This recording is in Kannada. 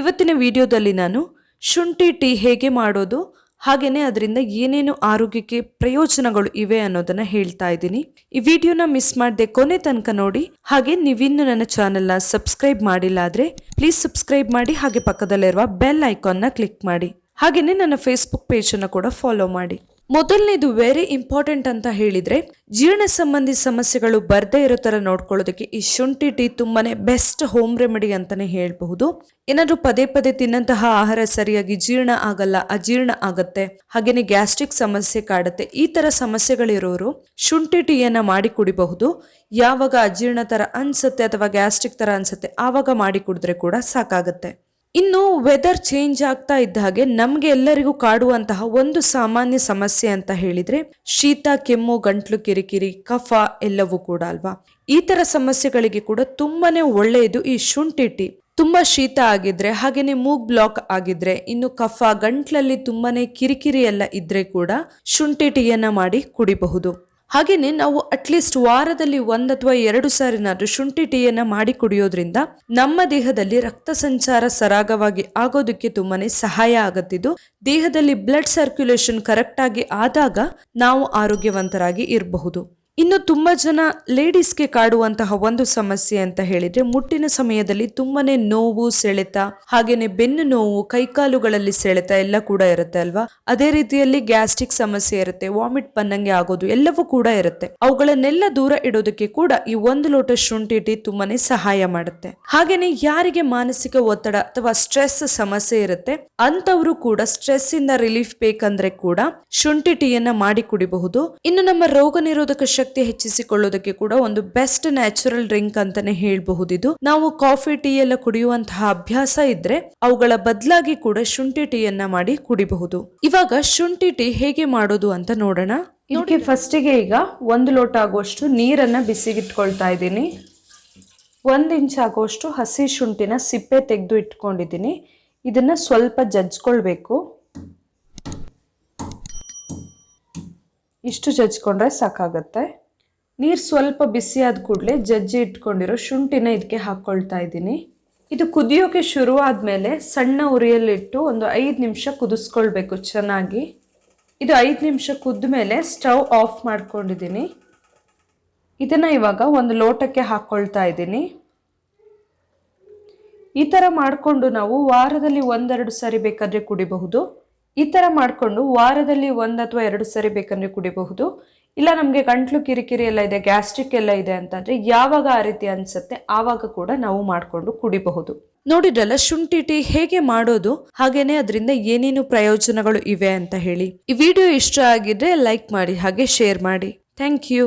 ಇವತ್ತಿನ ವಿಡಿಯೋದಲ್ಲಿ ನಾನು ಶುಂಠಿ ಟೀ ಹೇಗೆ ಮಾಡೋದು ಹಾಗೆಯೇ ಅದರಿಂದ ಏನೇನು ಆರೋಗ್ಯಕ್ಕೆ ಪ್ರಯೋಜನಗಳು ಇವೆ ಅನ್ನೋದನ್ನ ಹೇಳ್ತಾ ಇದ್ದೀನಿ. ಈ ವಿಡಿಯೋನ ಮಿಸ್ ಮಾಡದೆ ಕೊನೆ ತನಕ ನೋಡಿ, ಹಾಗೆ ನೀವಿನ್ನು ನನ್ನ ಚಾನೆಲ್ನ ಸಬ್ಸ್ಕ್ರೈಬ್ ಮಾಡಿಲ್ಲ ಆದ್ರೆ ಪ್ಲೀಸ್ ಸಬ್ಸ್ಕ್ರೈಬ್ ಮಾಡಿ, ಹಾಗೆ ಪಕ್ಕದಲ್ಲಿರುವ ಬೆಲ್ ಐಕಾನ್ನ ಕ್ಲಿಕ್ ಮಾಡಿ. ಹಾಗೆಯೇ ನನ್ನ ಫೇಸ್ಬುಕ್ ಪೇಜನ್ನು ಕೂಡ ಫಾಲೋ ಮಾಡಿ. ಮೊದಲನೇದು ವೆರಿ ಇಂಪಾರ್ಟೆಂಟ್ ಅಂತ ಹೇಳಿದ್ರೆ, ಜೀರ್ಣ ಸಂಬಂಧಿ ಸಮಸ್ಯೆಗಳು ಬರದೇ ಇರೋ ತರ ನೋಡ್ಕೊಳ್ಳೋದಕ್ಕೆ ಈ ಶುಂಠಿ ಟೀ ತುಂಬಾನೇ ಬೆಸ್ಟ್ ಹೋಮ್ ರೆಮಿಡಿ ಅಂತಾನೆ ಹೇಳಬಹುದು. ಏನಾದ್ರೂ ಪದೇ ಪದೇ ತಿನ್ನಂತಹ ಆಹಾರ ಸರಿಯಾಗಿ ಜೀರ್ಣ ಆಗಲ್ಲ, ಅಜೀರ್ಣ ಆಗತ್ತೆ, ಹಾಗೇನೆ ಗ್ಯಾಸ್ಟ್ರಿಕ್ ಸಮಸ್ಯೆ ಕಾಡುತ್ತೆ, ಈ ತರ ಸಮಸ್ಯೆಗಳಿರೋರು ಶುಂಠಿ ಟೀಯನ್ನ ಮಾಡಿ ಕುಡಿಬಹುದು. ಯಾವಾಗ ಅಜೀರ್ಣ ತರ ಅನ್ಸುತ್ತೆ ಅಥವಾ ಗ್ಯಾಸ್ಟ್ರಿಕ್ ತರ ಅನ್ಸುತ್ತೆ, ಆವಾಗ ಮಾಡಿ ಕುಡಿದ್ರೆ ಕೂಡ ಸಾಕಾಗತ್ತೆ. ಇನ್ನು ವೆದರ್ ಚೇಂಜ್ ಆಗ್ತಾ ಇದ್ದ ಹಾಗೆ ನಮ್ಗೆ ಎಲ್ಲರಿಗೂ ಕಾಡುವಂತಹ ಒಂದು ಸಾಮಾನ್ಯ ಸಮಸ್ಯೆ ಅಂತ ಹೇಳಿದ್ರೆ ಶೀತ, ಕೆಮ್ಮು, ಗಂಟ್ಲು, ಕಿರಿಕಿರಿ, ಕಫ ಎಲ್ಲವೂ ಕೂಡ ಅಲ್ವಾ? ಈ ತರ ಸಮಸ್ಯೆಗಳಿಗೆ ಕೂಡ ತುಂಬಾನೇ ಒಳ್ಳೆಯದು ಈ ಶುಂಠಿ ಟೀ. ತುಂಬಾ ಶೀತ ಆಗಿದ್ರೆ, ಹಾಗೇನೆ ಮೂಗ್ ಬ್ಲಾಕ್ ಆಗಿದ್ರೆ, ಇನ್ನು ಕಫ, ಗಂಟ್ಲಲ್ಲಿ ತುಂಬಾನೇ ಕಿರಿಕಿರಿ ಎಲ್ಲ ಇದ್ರೆ ಕೂಡ ಶುಂಠಿ ಟೀಯನ್ನ ಮಾಡಿ ಕುಡಿಬಹುದು. ಹಾಗೇನೆ ನಾವು ಅಟ್ಲೀಸ್ಟ್ ವಾರದಲ್ಲಿ ಒಂದು ಅಥವಾ ಎರಡು ಸಾರಿನಾದ್ರೂ ಶುಂಠಿ ಟೀಯನ್ನು ಮಾಡಿ ಕುಡಿಯೋದ್ರಿಂದ ನಮ್ಮ ದೇಹದಲ್ಲಿ ರಕ್ತ ಸಂಚಾರ ಸರಾಗವಾಗಿ ಆಗೋದಕ್ಕೆ ತುಂಬಾನೇ ಸಹಾಯ ಆಗತ್ತಿದ್ದು, ದೇಹದಲ್ಲಿ ಬ್ಲಡ್ ಸರ್ಕ್ಯುಲೇಷನ್ ಕರೆಕ್ಟ್ ಆಗಿ ಆದಾಗ ನಾವು ಆರೋಗ್ಯವಂತರಾಗಿ ಇರಬಹುದು. ಇನ್ನು ತುಂಬಾ ಜನ ಲೇಡೀಸ್ಗೆ ಕಾಡುವಂತಹ ಒಂದು ಸಮಸ್ಯೆ ಅಂತ ಹೇಳಿದ್ರೆ ಮುಟ್ಟಿನ ಸಮಯದಲ್ಲಿ ತುಂಬಾನೇ ನೋವು, ಸೆಳೆತ, ಹಾಗೇನೆ ಬೆನ್ನು ನೋವು, ಕೈಕಾಲುಗಳಲ್ಲಿ ಸೆಳೆತ ಎಲ್ಲ ಕೂಡ ಇರುತ್ತೆ ಅಲ್ವಾ? ಅದೇ ರೀತಿಯಲ್ಲಿ ಗ್ಯಾಸ್ಟ್ರಿಕ್ ಸಮಸ್ಯೆ ಇರುತ್ತೆ, ವಾಮಿಟ್ ಬಂದಂಗೆ ಆಗೋದು ಎಲ್ಲವೂ ಕೂಡ ಇರುತ್ತೆ. ಅವುಗಳನ್ನೆಲ್ಲ ದೂರ ಇಡೋದಕ್ಕೆ ಕೂಡ ಈ ಒಂದು ಲೋಟ ಶುಂಠಿ ಟೀ ತುಂಬಾನೇ ಸಹಾಯ ಮಾಡುತ್ತೆ. ಹಾಗೇನೆ ಯಾರಿಗೆ ಮಾನಸಿಕ ಒತ್ತಡ ಅಥವಾ ಸ್ಟ್ರೆಸ್ ಸಮಸ್ಯೆ ಇರುತ್ತೆ ಅಂತವರು ಕೂಡ ಸ್ಟ್ರೆಸ್ ಇಂದ ರಿಲೀಫ್ ಬೇಕಂದ್ರೆ ಕೂಡ ಶುಂಠಿ ಟೀಯನ್ನ ಮಾಡಿ ಕುಡಿಬಹುದು. ಇನ್ನು ನಮ್ಮ ರೋಗ ನಿರೋಧಕ ಹೆಚ್ಚಿಸಿಕೊಳ್ಳೋದಕ್ಕೆ ಕೂಡ ಒಂದು ಬೆಸ್ಟ್ ನ್ಯಾಚುರಲ್ ಡ್ರಿಂಕ್ ಅಂತಾನೆ ಹೇಳ್ಬಹುದಿದು. ನಾವು ಕಾಫಿ ಟೀ ಎಲ್ಲ ಕುಡಿಯುವಂತಹ ಅಭ್ಯಾಸ ಇದ್ರೆ ಅವುಗಳ ಬದಲಾಗಿ ಕೂಡ ಶುಂಠಿ ಟೀಯನ್ನ ಮಾಡಿ ಕುಡಿಬಹುದು. ಇವಾಗ ಶುಂಠಿ ಟೀ ಹೇಗೆ ಮಾಡೋದು ಅಂತ ನೋಡೋಣ. ಇದಕ್ಕೆ ಫಸ್ಟಿಗೆ ಈಗ ಒಂದು ಲೋಟ ಆಗುವಷ್ಟು ನೀರನ್ನ ಬಿಸಿಗಿಟ್ಕೊಳ್ತಾ ಇದ್ದೀನಿ. ಒಂದು ಇಂಚ್ ಆಗುವಷ್ಟು ಹಸಿ ಶುಂಠಿನ ಸಿಪ್ಪೆ ತೆಗೆದು ಇಟ್ಕೊಂಡಿದ್ದೀನಿ. ಇದನ್ನ ಸ್ವಲ್ಪ ಜಜ್ಕೊಳ್ಬೇಕು ಇಷ್ಟು ಜಜ್ಜಿಕೊಂಡ್ರೆ ಸಾಕಾಗತ್ತೆ. ನೀರು ಸ್ವಲ್ಪ ಬಿಸಿ ಆದ ಕೂಡಲೇ ಜಜ್ಜಿ ಇಟ್ಕೊಂಡಿರೋ ಶುಂಠಿನ ಇದಕ್ಕೆ ಹಾಕ್ಕೊಳ್ತಾ ಇದ್ದೀನಿ. ಇದು ಕುದಿಯೋಕೆ ಶುರು ಆದಮೇಲೆ ಸಣ್ಣ ಉರಿಯಲ್ಲಿಟ್ಟು ಒಂದು ಐದು ನಿಮಿಷ ಕುದಿಸ್ಕೊಳ್ಬೇಕು ಚೆನ್ನಾಗಿ. ಇದು ಐದು ನಿಮಿಷ ಕುದ್ದ ಮೇಲೆ ಸ್ಟವ್ ಆಫ್ ಮಾಡ್ಕೊಂಡಿದ್ದೀನಿ. ಇದನ್ನು ಇವಾಗ ಒಂದು ಲೋಟಕ್ಕೆ ಹಾಕ್ಕೊಳ್ತಾ ಇದ್ದೀನಿ. ಈ ಥರ ಮಾಡಿಕೊಂಡು ನಾವು ವಾರದಲ್ಲಿ ಒಂದೆರಡು ಸರಿ ಬೇಕಾದರೆ ಕುಡಿಬಹುದು. ಈ ಥರ ಮಾಡಿಕೊಂಡು ವಾರದಲ್ಲಿ ಒಂದು ಅಥವಾ ಎರಡು ಸರಿ ಬೇಕಂದರೆ ಕುಡಿಬಹುದು. ಇಲ್ಲ ನಮಗೆ ಗಂಟ್ಲು ಕಿರಿಕಿರಿ ಎಲ್ಲ ಇದೆ, ಗ್ಯಾಸ್ಟ್ರಿಕ್ ಎಲ್ಲ ಇದೆ ಅಂತಂದರೆ ಯಾವಾಗ ಆ ರೀತಿ ಅನಿಸುತ್ತೆ ಆವಾಗ ಕೂಡ ನಾವು ಮಾಡಿಕೊಂಡು ಕುಡಿಬಹುದು. ನೋಡಿದ್ರಲ್ಲ, ಶುಂಠಿ ಟೀ ಹೇಗೆ ಮಾಡೋದು, ಹಾಗೇನೆ ಅದರಿಂದ ಏನೇನು ಪ್ರಯೋಜನಗಳು ಇವೆ ಅಂತ ಹೇಳಿ. ಈ ವಿಡಿಯೋ ಇಷ್ಟ ಆಗಿದ್ರೆ ಲೈಕ್ ಮಾಡಿ, ಹಾಗೆ ಶೇರ್ ಮಾಡಿ. Thank you.